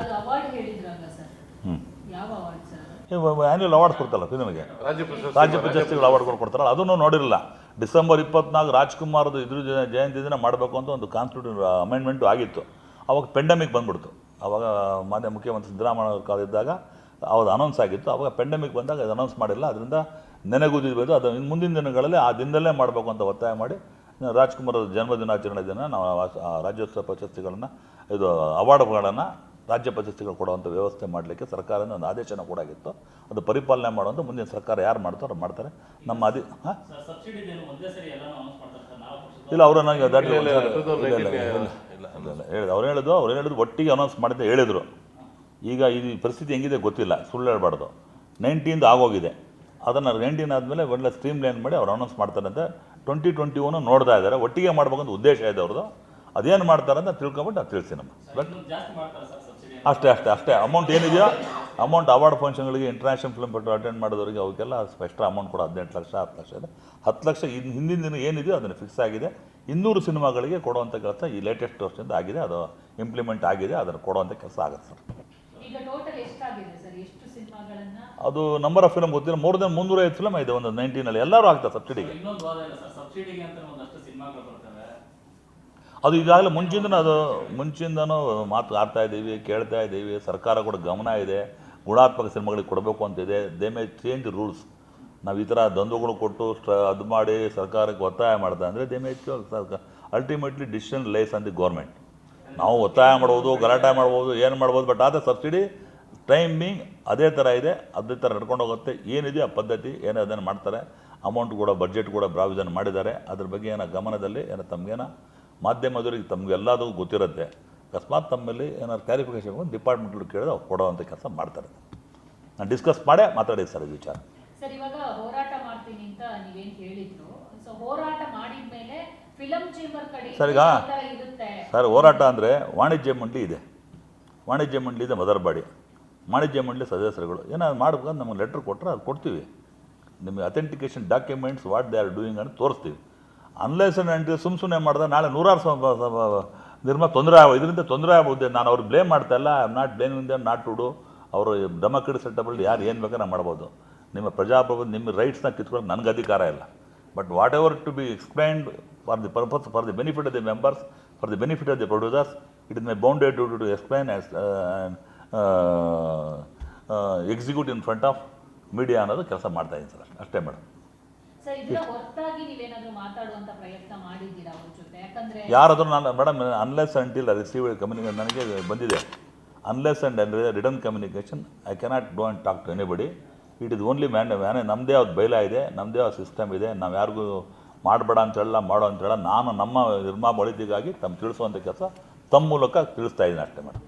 ಅದು ಅವಾರ್ಡ್ ಹೇಳಿದ್ರಲ್ಲ ಸರ್ ಯಾವ ಅವಾರ್ಡ್ ಸರ್ ಆ್ಯನ್ಯಲ್ ಅವಾರ್ಡ್ಸ್ ಕೊಡ್ತಲ್ಲ ಫಿಲ್ಮ್ಗೆ ರಾಜ್ಯ ಪ್ರಶಸ್ತಿ ರಾಜ್ಯ ಪ್ರಶಸ್ತಿಗಳು ಅವಾರ್ಡ್ ಕೊಡ್ತಾರಲ್ಲ ಅದನ್ನು ನೋಡಿರಲಿಲ್ಲ ಡಿಸೆಂಬರ್ ಇಪ್ಪತ್ನಾಲ್ಕು ರಾಜ್ಕುಮಾರ್ದು ಇದ್ರ ಜಯಂತಿ ದಿನ ಮಾಡಬೇಕು ಅಂತ ಒಂದು ಕಾನ್ಸ್ಟಿಟ್ಯೂಷನ್ ಅಮೆಂಡ್ಮೆಂಟು ಆಗಿತ್ತು. ಅವಾಗ ಪೆಂಡಮಿಕ್ ಬಂದ್ಬಿಡ್ತು. ಅವಾಗ ಮಾನ್ಯ ಮುಖ್ಯಮಂತ್ರಿ ಸಿದ್ದರಾಮಯ್ಯ ಕಾಲಿದ್ದಾಗ ಕಾಲ ಇದ್ದಾಗ ಅವ್ರು ಅನೌನ್ಸ್ ಆಗಿತ್ತು. ಅವಾಗ ಪೆಂಡಮಿಕ್ ಬಂದಾಗ ಅದು ಅನೌನ್ಸ್ ಮಾಡಿಲ್ಲ. ಅದರಿಂದ ನೆನೆಗುದಿರ್ಬೋದು ಅದು ಇನ್ನು ಮುಂದಿನ ದಿನಗಳಲ್ಲಿ ಆ ದಿನದಲ್ಲೇ ಮಾಡಬೇಕು ಅಂತ ಒತ್ತಾಯ ಮಾಡಿ ರಾಜ್ಕುಮಾರ್ ಜನ್ಮದಿನಾಚರಣೆ ಜನ್ಮ ದಿನಾಚರಣೆ ದಿನ ನಾವು ರಾಜ್ಯೋತ್ಸವ ಪ್ರಶಸ್ತಿಗಳನ್ನು ಇದು ಅವಾರ್ಡ್ಗಳನ್ನು ರಾಜ್ಯ ಪ್ರಶಸ್ತಿಗಳು ಕೊಡುವಂಥ ವ್ಯವಸ್ಥೆ ಮಾಡಲಿಕ್ಕೆ ಸರ್ಕಾರದಿಂದ ಒಂದು ಆದೇಶನ ಕೊಡಾಗಿತ್ತು ಅದು ಪರಿಪಾಲನೆ ಮಾಡುವಂಥ ಮುಂದಿನ ಸರ್ಕಾರ ಯಾರು ಮಾಡ್ತಾರೋ ಅವ್ರು ಮಾಡ್ತಾರೆ. ನಮ್ಮ ಅದಿ ಹಾಂ? ಇಲ್ಲ ಅವರು ನನಗೆ ದಾಟಿ ಇಲ್ಲ, ಇಲ್ಲ, ಇಲ್ಲ, ಇಲ್ಲ, ಇಲ್ಲ, ಇಲ್ಲ, 2019 ಇಲ್ಲ, ಇಲ್ಲ, ಇಲ್ಲ, ಹೇಳಿದ್ರು ಅವ್ರು ಹೇಳಿದ್ರು ಅವ್ರು ಹೇಳಿದ್ರು ಒಟ್ಟಿಗೆ ಅನೌನ್ಸ್ ಮಾಡಿದ್ದೆ ಹೇಳಿದರು. ಈಗ ಈ ಪರಿಸ್ಥಿತಿ ಹೆಂಗಿದೆ ಗೊತ್ತಿಲ್ಲ ಸುಳ್ಳು ಹೇಳ್ಬಾರ್ದು. ನೈನ್ಟೀನ್ದು ಆಗೋಗಿದೆ. ಅದನ್ನು ನೈನ್ಟೀನ್ ಆದಮೇಲೆ ಒಳ್ಳೆ ಸ್ಟ್ರೀಮ್ ಲೈನ್ ಮಾಡಿ ಅವ್ರು ಅನೌನ್ಸ್ ಮಾಡ್ತಾರೆ ಅಂತ ಟ್ವೆಂಟಿ ಟ್ವೆಂಟಿ ಒನ್ ನೋಡ್ತಾ ಇದ್ದಾರೆ. ಒಟ್ಟಿಗೆ ಮಾಡ್ಬೇಕಂತ ಉದ್ದೇಶ ಇದೆ ಅವ್ರದ್ದು ಅದೇನು ಮಾಡ್ತಾರೆ ಅಂತ ತಿಳ್ಕೊಂಬಿಟ್ಟು ಅದು ತಿಳಿಸಿ ನಮ್ಮ ಬಟ್ ಅಷ್ಟೇ ಅಷ್ಟೇ ಅಷ್ಟೇ. ಅಮೌಂಟ್ ಏನಿದೆಯೋ ಅಮೌಂಟ್ ಅವಾರ್ಡ್ ಫಂಕ್ಷನ್ಗಳಿಗೆ ಇಂಟರ್ನ್ಯಾಷನಲ್ ಫಿಲ್ಮ್ ಫೆಸ್ಟಿವಲ್ ಅಟೆಂಡ್ ಮಾಡಿದವರಿಗೆ ಅವಕ್ಕೆಲ್ಲ ಎಕ್ಸ್ಟ್ರಾ ಅಮೌಂಟ್ ಕೂಡ ಹದಿನೆಂಟು ಲಕ್ಷ ಹತ್ತು ಲಕ್ಷ ಇದೆ. ಹತ್ತು ಲಕ್ಷ ಇನ್ನು ಹಿಂದಿನ ದಿನ ಏನಿದೆಯೋ ಅದನ್ನು ಫಿಕ್ಸ್ ಆಗಿದೆ. ಇನ್ನೂರು ಸಿನಿಮಾಗಳಿಗೆ ಕೊಡುವಂಥ ಕೆಲಸ ಈ ಲೇಟೆಸ್ಟ್ ವರ್ಷದಿಂದ ಆಗಿದೆ. ಅದು ಇಂಪ್ಲಿಮೆಂಟ್ ಆಗಿದೆ. ಅದನ್ನು ಕೊಡುವಂಥ ಕೆಲಸ ಆಗುತ್ತೆ ಸರ್. ಈಗ ಟೋಟಲ್ ಎಷ್ಟಾಗಿದೆ ಸರ್? ಎಷ್ಟು ಸಿನಿಮಾಗಳನ್ನ? ಅದು ನಂಬರ್ ಆಫ್ ಫಿಲಮ್ ಗೊತ್ತಿಲ್ಲ. ಮೋರ್ ದೆನ್ ಮುನ್ನೂರೈವತ್ತು ಫಿಲಮ್ ಇದೆ ಒಂದು ನೈನ್ಟೀನಲ್ಲಿ ಎಲ್ಲರೂ ಆಗ್ತಾರೆ ಸಬ್ಸಿಡಿಗೆ ಅದು ಈಗಾಗಲೇ ಮುಂಚಿಂದನೂ ಅದು, ಮುಂಚಿಂದನೂ ಮಾತು ಆಡ್ತಾ ಇದ್ದೀವಿ, ಕೇಳ್ತಾ ಇದ್ದೀವಿ, ಸರ್ಕಾರ ಕೂಡ ಗಮನ ಇದೆ ಗುಣಾತ್ಮಕ ಸಿನಿಮಾಗಳಿಗೆ ಕೊಡಬೇಕು ಅಂತಿದೆ ದೇ ಮೇ ಚೇಂಜ್ ರೂಲ್ಸ್ ನಾವು ಈ ಥರ ದ್ವಂದ್ವಗಳು ಕೊಟ್ಟು ಸ್ಟ್ರ, ಅದು ಮಾಡಿ ಸರ್ಕಾರಕ್ಕೆ ಒತ್ತಾಯ ಮಾಡ್ತಾ ಅಂದರೆ they may ultimately decision lies on the government ನಾವು ಒತ್ತಾಯ ಮಾಡ್ಬೋದು, ಗಲಾಟೆ ಮಾಡ್ಬೋದು, ಏನು ಮಾಡ್ಬೋದು ಬಟ್ ಆದರೆ ಸಬ್ಸಿಡಿ ಟೈಮಿಂಗ್ ಅದೇ ಥರ ಇದೆ, ಅದೇ ಥರ ನಡ್ಕೊಂಡು ಹೋಗುತ್ತೆ. ಏನಿದೆ ಆ ಪದ್ಧತಿ, ಏನೋ ಅದನ್ನು ಮಾಡ್ತಾರೆ ಅಮೌಂಟ್ ಕೂಡ ಬಜೆಟ್ ಕೂಡ ಪ್ರಾವಿಷನ್ ಮಾಡಿದ್ದಾರೆ. ಅದ್ರ ಬಗ್ಗೆ ಏನೋ ಗಮನದಲ್ಲಿ, ಏನೋ ತಮಗೇನೋ ಮಾಧ್ಯಮದವರಿಗೆ ತಮಗೆಲ್ಲದೂ ಗೊತ್ತಿರುತ್ತೆ. ಅಕಸ್ಮಾತ್ ತಮ್ಮಲ್ಲಿ ಏನಾದ್ರು ಕ್ಲಾರಿಫಿಕೇಷನ್ ಡಿಪಾರ್ಟ್ಮೆಂಟ್ಗಳು ಕೇಳಿದ್ರೆ ಅವ್ರು ಕೊಡೋವಂಥ ಕೆಲಸ ಮಾಡ್ತಾರೆ. ನಾನು ಡಿಸ್ಕಸ್ ಮಾಡೇ ಮಾತಾಡಿ ಸರ್ ಈ ವಿಚಾರ. ಸರ್ ಇವಾಗ ಹೋರಾಟ ಮಾಡ್ತೀನಿ ಅಂತ ನೀವೇನು ಹೇಳಿದ್ರು. ಸೊ ಹೋರಾಟ ಮಾಡಿದ್ಮೇಲೆ ಫಿಲಂ ಚೇಂಬರ್ ಕಡೆ ಸರ್, ಈಗ- ಸರ್ ಹೋರಾಟ ಅಂದರೆ ವಾಣಿಜ್ಯ ಮಂಡಳಿ ಇದೆ. ವಾಣಿಜ್ಯ ಮಂಡಳಿ ಇದೆ ಮದರ್ ಬಾಡಿ ವಾಣಿಜ್ಯ ಮಂಡಳಿ ಸದಸ್ಯರುಗಳು. ಏನಾದ್ರು ಮಾಡ್ಬೇಕಂದ್ರೆ ನಮಗೆ ಲೆಟ್ರ್ ಕೊಟ್ಟರೆ ಅದು ಕೊಡ್ತೀವಿ. ನಿಮಗೆ authentication documents what they are doing ಅಂತ ತೋರಿಸ್ತೀವಿ. ಅನ್ಲೆಸ್ ಆ್ಯಂಡ್ ಸುಮ್ಮ ಸುಮ್ಮನೆ ಮಾಡಿದೆ ನಾಳೆ ನೂರಾರು ನಿರ್ಮ ತೊಂದರೆ ಆಗ ಇದರಿಂದ ತೊಂದರೆ ಆಗುತ್ತೆ ನಾನು ಅವ್ರು ಬ್ಲೇಮ್ ಮಾಡ್ತಾ ಇಲ್ಲ I not blaming them not to do ಅವರು ಡೆಮೋಕ್ರೆಟಿಕ್ ಸೆಟಬಲ್ ಯಾರು ಏನು ಬೇಕಾದ್ರೆ ಮಾಡ್ಬೋದು. ನಿಮ್ಮ ಪ್ರಜಾಪ್ರಭುತ್ವ, ನಿಮ್ಮ ರೈಟ್ಸ್ನ ಕಿತ್ಕೊಳ್ಳೋಕೆ ನನಗೆ ಅಧಿಕಾರ ಇಲ್ಲ. But what ever to be explained for the purpose for the benefit of the members for the benefit of the producers it is my bounded to to explain execute in front of media ಅನ್ನೋದು ಕೆಲಸ ಮಾಡ್ತಾ ಇದ್ದೀನಿ sir. ಅಷ್ಟೇ madam. Sir ಪ್ರಯತ್ನ ಜೊತೆ? ಯಾಕಂದ್ರೆ ಯಾರಾದರೂ ನಾನು, ಮೇಡಮ್ ಅನ್ಲೆಸ್ ಅಂಟಿಲ್ ರಿಸೀವ್ ಕಮ್ಯುನಿ ನನಗೆ ಬಂದಿದೆ. Unless and return communication I cannot do and talk to anybody it is only man ಮ್ಯಾನೆ ನಮ್ಮದೇ ಅವ್ದು ಬೈಲ ಇದೆ ನಮ್ಮದೇ ಅವ್ರ ಸಿಸ್ಟಮ್ ಇದೆ, ನಾವು ಯಾರಿಗೂ ಮಾಡಬೇಡ ಅಂತ ಹೇಳಲ್ಲ ಮಾಡೋ ಅಂತ ಹೇಳಲ್ಲ ನಾನು ನಮ್ಮ ನಿರ್ಮಾ ಬಳಿದಿಗಾಗಿ ತಮ್ಮ ತಿಳಿಸುವಂಥ ಕೆಲಸ ತಮ್ಮ ಮೂಲಕ ತಿಳಿಸ್ತಾ ಇದ್ದೀನಿ ಅಷ್ಟೇ, ಮೇಡಮ್.